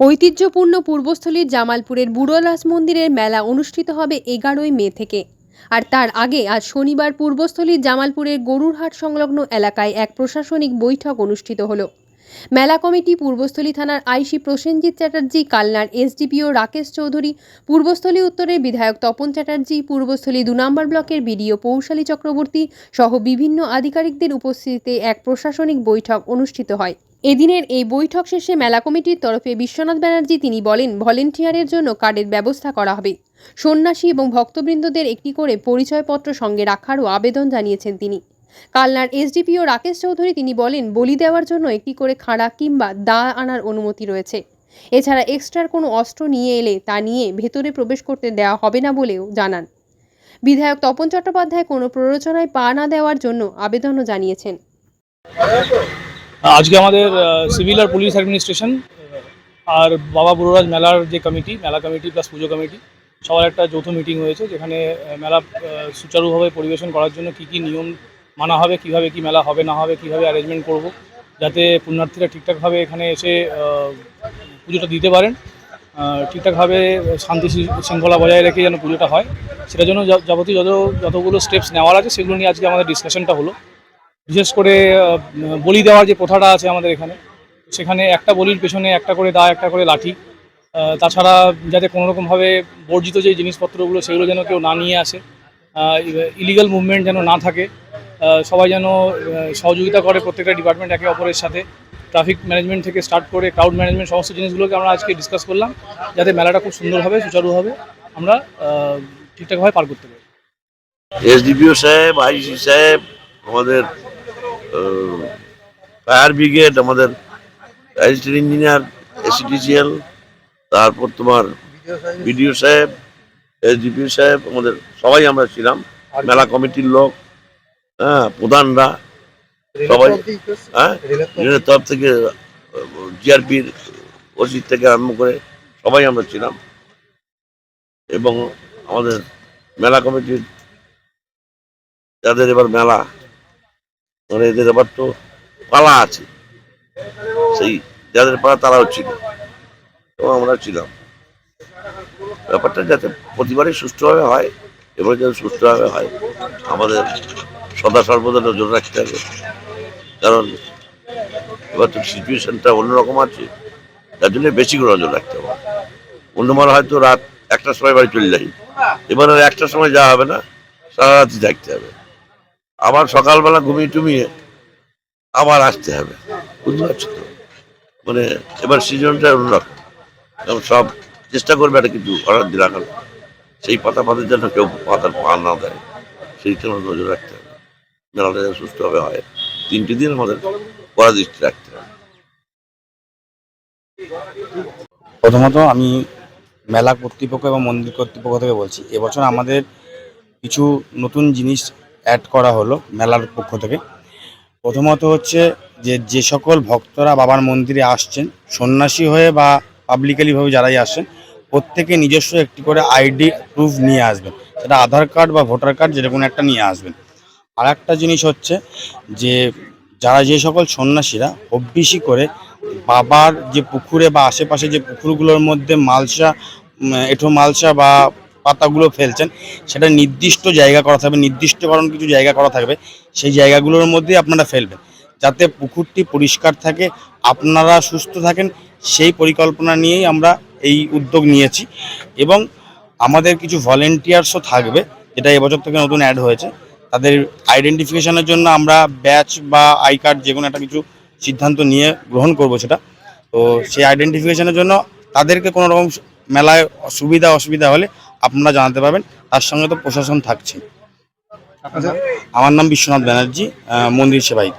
ঐতিহ্যপূর্ণ পূর্বস্থলীর জামালপুরের বুড়োলাস মন্দিরের মেলা অনুষ্ঠিত হবে এগারোই মে থেকে। আর তার আগে আজ শনিবার পূর্বস্থলীর জামালপুরের গরুরহাট সংলগ্ন এলাকায় এক প্রশাসনিক বৈঠক অনুষ্ঠিত হলো। মেলা কমিটি পূর্বস্থলী থানার আইসি প্রসেনজিৎ চ্যাটার্জি, কালনার এসডিপিও রাকেশ চৌধুরী, পূর্বস্থলী উত্তরের বিধায়ক তপন চ্যাটার্জি, পূর্বস্থলী দু নম্বর ব্লকের বিডিও পৌশালী চক্রবর্তী সহ বিভিন্ন আধিকারিকদের উপস্থিতিতে এক প্রশাসনিক বৈঠক অনুষ্ঠিত হয়। এদিনের এই বৈঠক শেষে মেলা কমিটির তরফে বিশ্বনাথ ব্যানার্জি তিনি বলেন, ভলেন্টিয়ারের জন্য কার্ডের ব্যবস্থা করা হবে। সন্ন্যাসী এবং ভক্তবৃন্দদের একটি করে পরিচয়পত্র সঙ্গে রাখারও আবেদন জানিয়েছেন তিনি। কালনার এসডিপিও রাকেশ চৌধুরী তিনি বলেন, বলি দেওয়ার জন্য একটি করে খাড়া কিংবা দা আনার অনুমতি রয়েছে। এছাড়া এক্সট্রার কোনো অস্ত্র নিয়ে এলে তা নিয়ে ভেতরে প্রবেশ করতে দেওয়া হবে না বলেও জানান। বিধায়ক তপন চট্টোপাধ্যায় কোনো প্ররোচনায় পা না দেওয়ার জন্য আবেদনও জানিয়েছেন। আজকে আমাদের সিভিল আর পুলিশ অ্যাডমিনিস্ট্রেশন আর বাবা বুড়োরাজ মেলার যে কমিটি মেলা কমিটি প্লাস পুজো কমিটি সবার একটা যৌথ মিটিং হয়েছে, যেখানে মেলা সুচারুভাবে পরিবেশন করার জন্য কি কি নিয়ম মানা হবে, কীভাবে কি মেলা হবে, না হবে, কীভাবে অ্যারেঞ্জমেন্ট করব, যাতে পুণ্যার্থীরা ঠিকঠাকভাবে এখানে এসে পুজোটা দিতে পারেন ঠিকঠাকভাবে শান্তি শৃঙ্খলা বজায় রেখে যেন পুজোটা হয়, সেটার জন্য যাবতীয় যত, যতগুলো স্টেপস নেওয়ার আছে, সেগুলো নিয়ে আজকে আমাদের ডিসকাশনটা হলো। বিশেষ করে বলি দেওয়ার যে প্রথাটা আছে আমাদের এখানে, সেখানে একটা বলির পেছনে একটা করে দা, একটা করে লাঠি। তাছাড়া যাতে কোনোরকমভাবে বর্জিত যে জিনিসপত্রগুলো, সেগুলো যেন কেউ না নিয়ে আসে ইলিগাল মুভমেন্ট যেন না থাকে সবাই যেন সহযোগিতা করে প্রত্যেকটা ডিপার্টমেন্ট একে অপরের সাথে। ট্রাফিক ম্যানেজমেন্ট থেকে স্টার্ট করে ক্রাউড ম্যানেজমেন্ট সমস্ত জিনিসগুলোকে আমরা আজকে ডিসকাস করলাম, যাতে মেলাটা খুব সুন্দরভাবে সুচারুভাবে আমরা ঠিকঠাকভাবে পার করতে পারি। এসডিপিও সাহেব আইসি সাহেব, আমাদের ফায়ার ব্রিগেড আমাদের অ্যাসিস্ট্যান্ট ইঞ্জিনিয়ার এসিডিসিএল তারপর তোমার বিডিও সাহেব এসডিপিও সাহেব আমাদের সবাই আমরা ছিলাম মেলা কমিটির লোক হ্যাঁ প্রধানরা সবাই হ্যাঁ রেলের তরফ থেকে জিআরপির ওসির থেকে আরম্ভ করে সবাই আমরা ছিলাম। এবং আমাদের মেলা কমিটির যাদের এবার মেলা মানে এদের এবার তো পালা আছে। সেই যাদের পালা তারাও ছিল। এবং আমরা ছিলাম। ব্যাপারটা যাতে প্রতিবারই সুষ্ঠুভাবে হয়, এবার যাতে সুষ্ঠুভাবে হয়, আমাদের সদা সর্বদা নজর রাখতে হবে। কারণ এবার তো সিচুয়েশনটা অন্যরকম আছে। তার জন্য বেশি করে নজর রাখতে হবে। অন্যবার হয়তো রাত একটার সময় বাড়ি চলে যাই। এবার একটার সময় যাওয়া হবে না, সারা রাতই থাকতে হবে। আবার সকালবেলা ঘুমিয়ে টুমিয়ে আবার আসতে হবে। বুঝতে পারছ তো? মানে এবার সিজনটা অন্যরকম এবং সব চেষ্টা করবে একটা কিছু অর্ডার দিয়ে রাখার সেই পাতা পাতার জন্য কেউ পাতার পা না দেয়। সেই জন্য নজর রাখতে হবে। মেলাটা যেন সুস্থভাবে হয়। তিনটি দিন আমাদের কড়া দৃষ্টি রাখতে হবে। প্রথমত আমি মেলা কর্তৃপক্ষ এবং মন্দির কর্তৃপক্ষ থেকে বলছি, এবছর আমাদের কিছু নতুন জিনিস অ্যাড করা হলো মেলার পক্ষ থেকে। প্রথমত হচ্ছে যে যে সকল ভক্তরা বাবার মন্দিরে আসছেন, সন্ন্যাসী হয়ে বা পাবলিকালিভাবে যারাই আসছেন, প্রত্যেকে নিজস্ব একটি করে আইডি প্রুফ নিয়ে আসবেন। সেটা আধার কার্ড বা ভোটার কার্ড যেটা কোনো একটা নিয়ে আসবেন। আর একটা জিনিস হচ্ছে যে, যারা যে সকল সন্ন্যাসীরা হব্বিসি করে বাবার যে পুকুরে বা আশেপাশে যে পুকুরগুলোর মধ্যে মালসা এঁঠো মালসা বা পাতাগুলো ফেলছেন, সেটা নির্দিষ্ট জায়গা করা থাকবে, নির্দিষ্টকরণ কিছু জায়গা করা থাকবে, সেই জায়গাগুলোর মধ্যে আপনারা ফেলবেন। যাতে পুকুরটি পরিষ্কার থাকে, আপনারা সুস্থ থাকেন, সেই পরিকল্পনা নিয়েই আমরা এই উদ্যোগ নিয়েছি। এবং আমাদের কিছু ভলেন্টিয়ার্সও থাকবে, যেটা এবছর থেকে নতুন অ্যাড হয়েছে। তাদের আইডেন্টিফিকেশনের জন্য আমরা ব্যাচ বা আই কার্ড যে কোনো একটা কিছু সিদ্ধান্ত নিয়ে গ্রহণ করব সেটা। তো সেই আইডেন্টিফিকেশনের জন্য তাদেরকে কোনো রকম মেলায় অসুবিধা অসুবিধা হলে আপনারা জানাতে পারবেন। তার সঙ্গে তো প্রশাসন থাকছে। আমার নাম বিশ্বনাথ ব্যানার্জি মন্দির সেবায়িত